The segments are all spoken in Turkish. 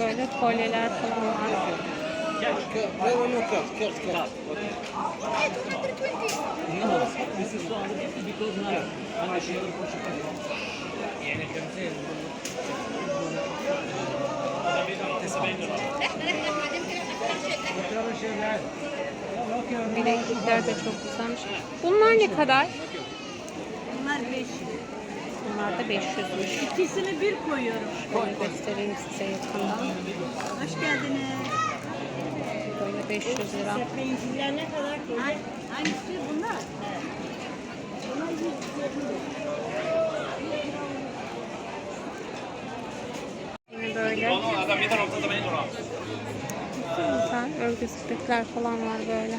Böyle kolyeler falan var. Bileklikler de çok güzelmiş. Bunlar ne kadar? 500'müş. İkisini bir koyuyorum. Şöyle göstereyim size yakından. Hoş geldiniz. Böyle 500 lira. Peynirler ne kadar koyuyor? Hangisi bunlar? Bunlar 100 Yine böyle güzel örgü sepetler falan var böyle.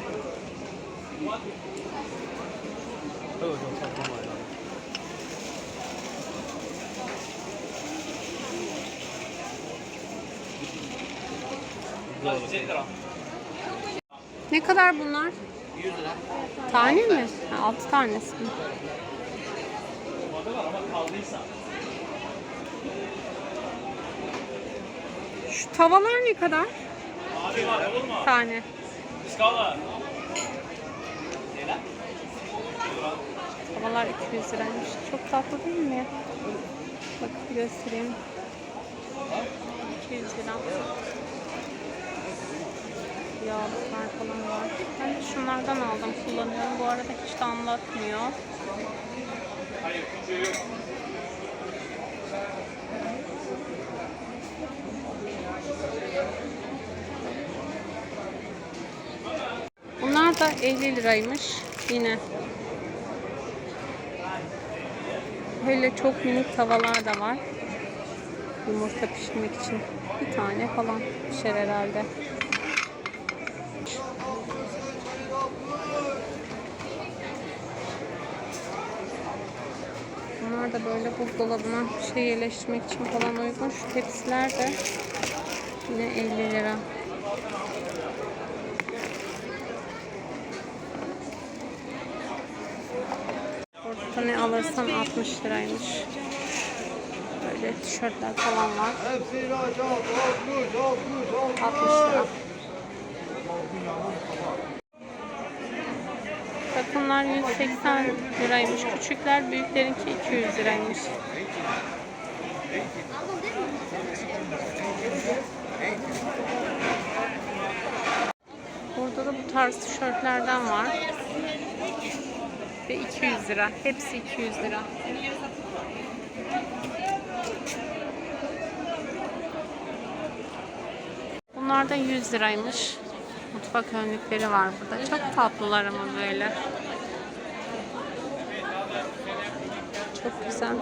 Ne kadar bunlar? 100 lira. Tane mi? Ha, 6 tanesi mi? Şu tavalar ne kadar? Tane. Tavalar 200 liraymış. Çok tatlı değil mi? Bak göstereyim. 200 lira. Yağlıklar falan var. Ben de şunlardan aldım kullanıyorum. Bu arada hiç de anlatmıyor. Bunlar da 50 liraymış. Yine. Böyle çok minik tavalar da var. Yumurta pişirmek için. Bir tane falan pişer herhalde. Bunlar da böyle buzdolabına şey yerleştirmek için falan uygun. Şu tepsiler de yine 50 lira. Orada ne alırsan 60 liraymış. Böyle tişörtler falan var. 60 lira. Takımlar 180 liraymış. Küçükler büyüklerinki 200 liraymış. Burada da bu tarz tişörtlerden var. Ve 200 lira. Hepsi 200 lira. Bunlar da 100 liraymış. Mutfak önlükleri var burada. Çok tatlılar ama böyle. Çok güzel.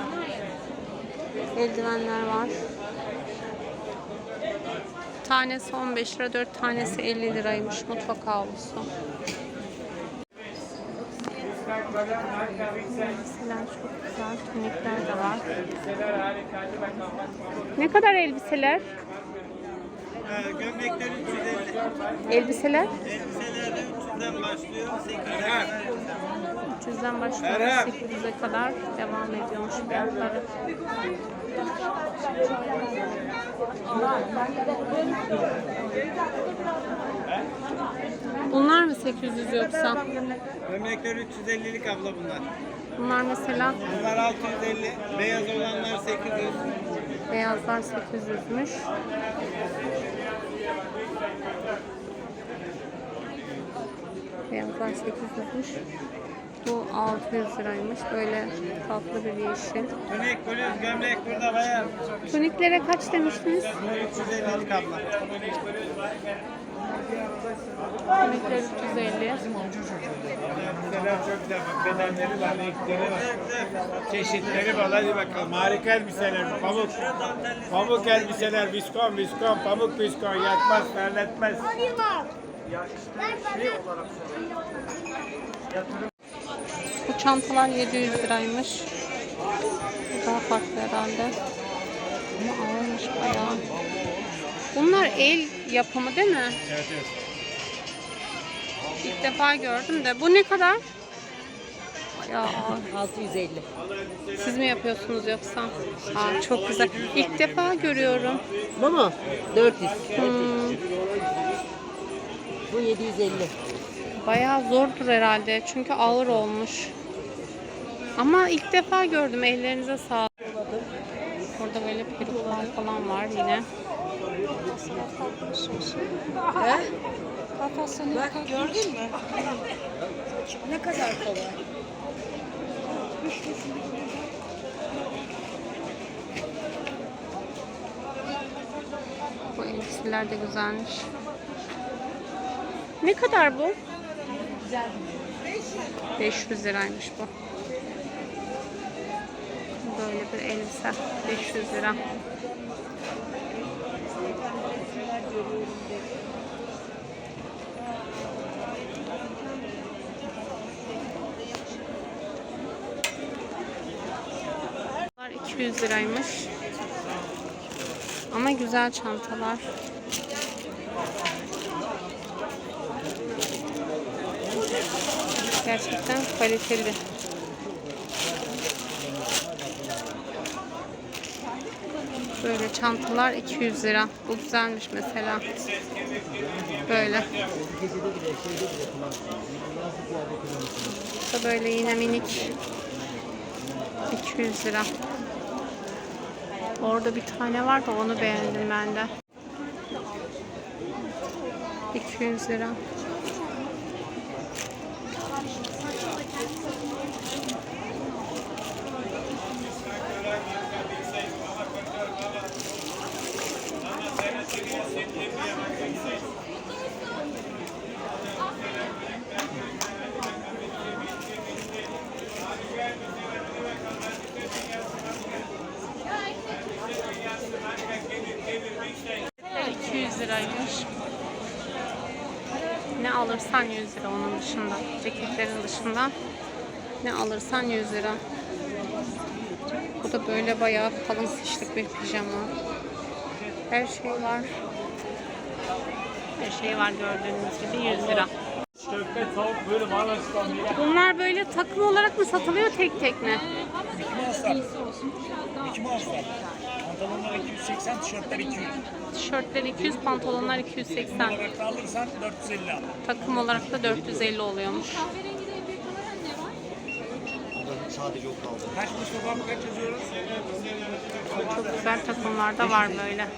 Eldivenler var. Tanesi 15 lira, 4 tanesi 50 liraymış mutfak havlusu. Elbiseler çok güzel, tunikler de var. Ne kadar elbiseler? Gömlekler 350. Elbiseler? Elbiselerde 300'den başlıyor. 300'den başlıyor 800'e kadar devam ediyormuş fiyatları. Bunlar mı 800 yoksa? Gömlekler 350'lik abla bunlar. Bunlar mesela Bunlar 650. Beyaz olanlar 800. beyazlar 800'müş. Beyazlar 800'müş. Bu 600 liraymış. Böyle tatlı bir yeşil. Tunik, bluz, gömlek burada bayağı. Tuniklere kaç demiştiniz? 350'lik abla. Tunikler 350. Elbiseler çok güzel. Bak bedenleri var, renkleri var. Çeşitleri var. Hadi bakalım. Harika elbiseler. Pamuk. Pamuk elbiseler. Viskon, viskon. Pamuk viskon. Yakmaz, terletmez. Bu çantalar 700 liraymış. Bu daha farklı herhalde. Ama ağırmış bayağı. Bunlar el yapımı değil mi? Evet, evet. İlk defa gördüm de. Bu ne kadar? Ya 650. siz mi yapıyorsunuz yoksa? Aa, çok güzel. İlk defa görüyorum. Bu mu? 400. Hmm, Bu 750. bayağı zordur herhalde çünkü ağır olmuş. Ama ilk defa gördüm. Ellerinize sağlık. Burada böyle peruklar falan var yine. Bak gördün mü? Ne kadar kolay. Bu elbiseler de güzelmiş. Ne kadar bu? 500 liraymış bu. Böyle bir elbise. 500 lira. Bunlar 200 liraymış. Ama güzel çantalar. Gerçekten kaliteli. Böyle çantalar 200 lira. Bu güzelmiş mesela. Böyle. Da böyle yine minik. 200 lira. Orada bir tane var da onu beğendim ben de. 200 lira. Ceketler 200 liraymış. Ne alırsan 100 lira onun dışında. Ceketlerin dışında. Ne alırsan 100 lira. Bu da böyle bayağı kalın kışlık bir pijama. Her şey var. Her şey var gördüğünüz gibi 100 lira. Bunlar böyle takım olarak mı satılıyor tek tek mi? Mağazalar. Pantolonlar 280, tişörtler 200. Tişörtler 200, pantolonlar 280. Olarak da alırsan 450 al. Takım olarak da 450 oluyormuş. Kaç Mustafa abi kaç yazıyoruz? Çok güzel takımlar da var böyle.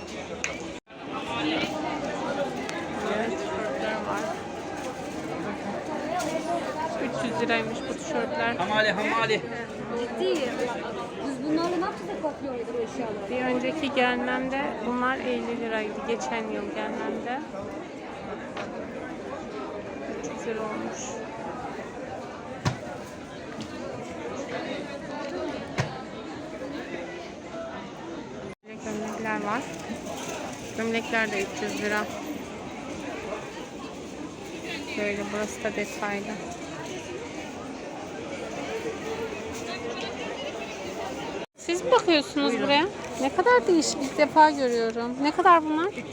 Evet, tişörtler var. 300 liraymış bu tişörtler. Hamali hamali. Ciddi. Biz bunlarla ne yapacağız bakıyoruz bu eşyaları? Bir önceki gelmemde bunlar 50 liraydı. Geçen yıl gelmemde. 300 lira olmuş. Gömlekler var. Gömlekler de 300 lira. Böyle burası da detaylı. Mi bakıyorsunuz buraya? Ne kadar değişik ilk defa görüyorum. Ne kadar bunlar? 300.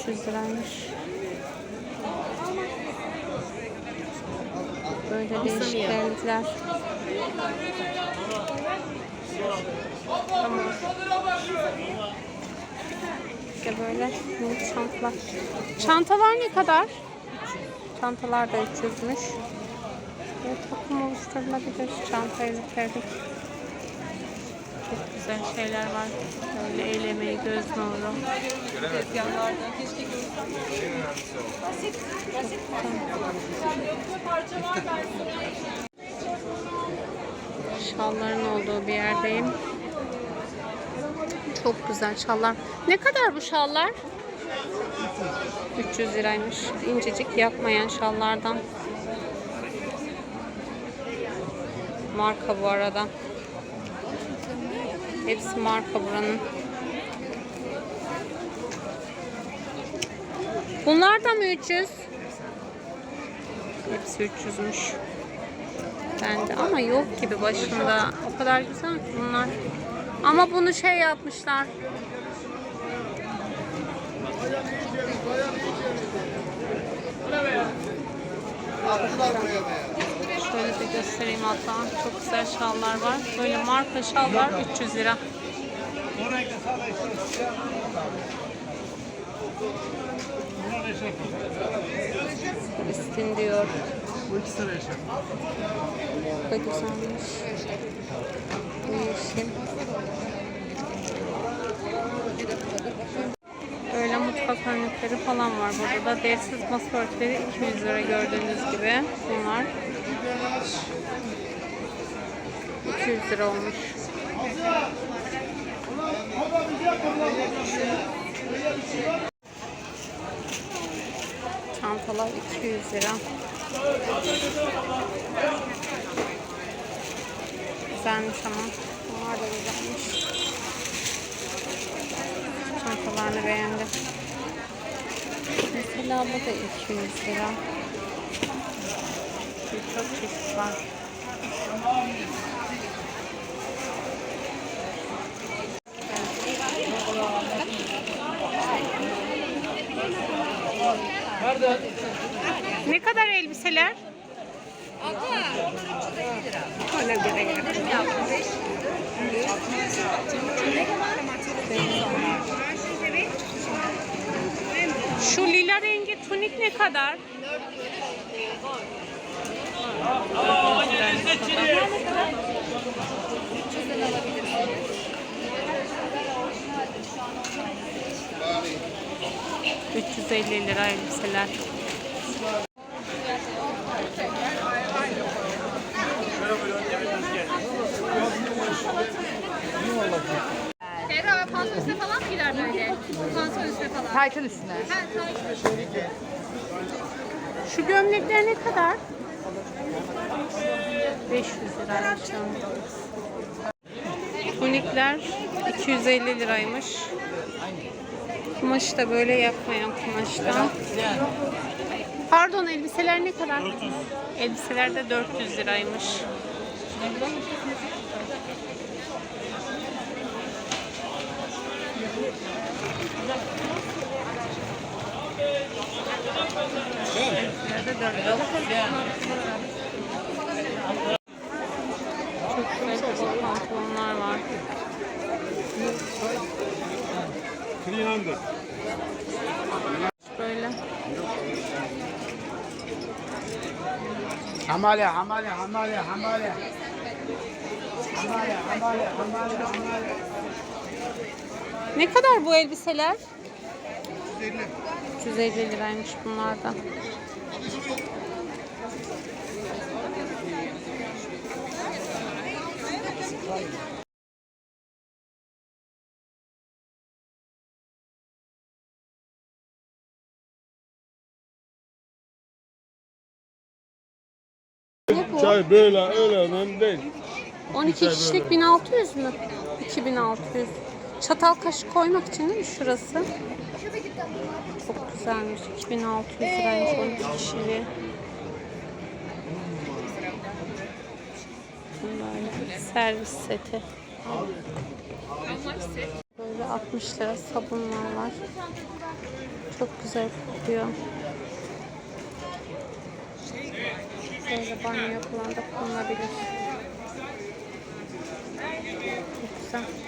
300 liraymış. Böyle değişik renkler. Tamam. İşte böyle minik çantalar. Çantalar ne kadar? Çantalar da 300'müş. Böyle takım oluşturulabilir. Çantayı bitirdik. Güzel şeyler var. Böyle el emeği, göz nuru. Şalların olduğu bir yerdeyim. Çok güzel şallar. Ne kadar bu şallar? 300 liraymış. İncecik yapmayan şallardan. Marka bu arada. Hepsi marka buranın. Bunlar da mı 300? Hepsi 300'müş. Bende ama yok gibi başında. O kadar güzel bunlar. Ama bunu şey yapmışlar. De göstereyim hatta. Çok güzel şallar var. Böyle marka şallar 300 lira. İstin diyor. Bu iki sıra yaşar. Bu da güzelmiş. Bu yeşil. Örnekleri falan var. Burada da dersiz masa örtüleri 200 lira gördüğünüz gibi. Bunlar 200 lira olmuş. Çantalar 200 lira. Güzelmiş ama. Bunlar da güzelmiş. Çantalarını beğendim. Mesela bu da 200 lira. Birçok çeşit var. Ne kadar elbiseler? Şu lila rengi tunik ne kadar? ...350 lira elbiseler. Ferah pantolon üstüne falan mı gider böyle? Pantolon üstüne falan. Taytın üstüne. Şu gömlekler ne kadar? 500 lira çantamız. Tunikler 250 liraymış. Kumaş da böyle yapmayan kumaştan. Pardon elbiseler ne kadar? Elbiseler de 400 liraymış. Elbiseler de 400 lira. Çok güzel pantolonlar var. Böyle. Hamale, hamale, hamale, hamale. Hamale, hamale, hamale, hamale. Ne kadar bu elbiseler? 350 liraymış bunlar da. Ne bu? Çay böyle öyle önemli değil. 12 kişilik 1600 mü? 2600. Çatal kaşık koymak için değil mi şurası? Çok güzelmiş. 2600 liraymış 12 kişiliği. Böyle servis seti. Böyle 60 lira sabunlar var. Çok güzel kokuyor. Böyle banyo falan da kullanılabilir. Çok güzel.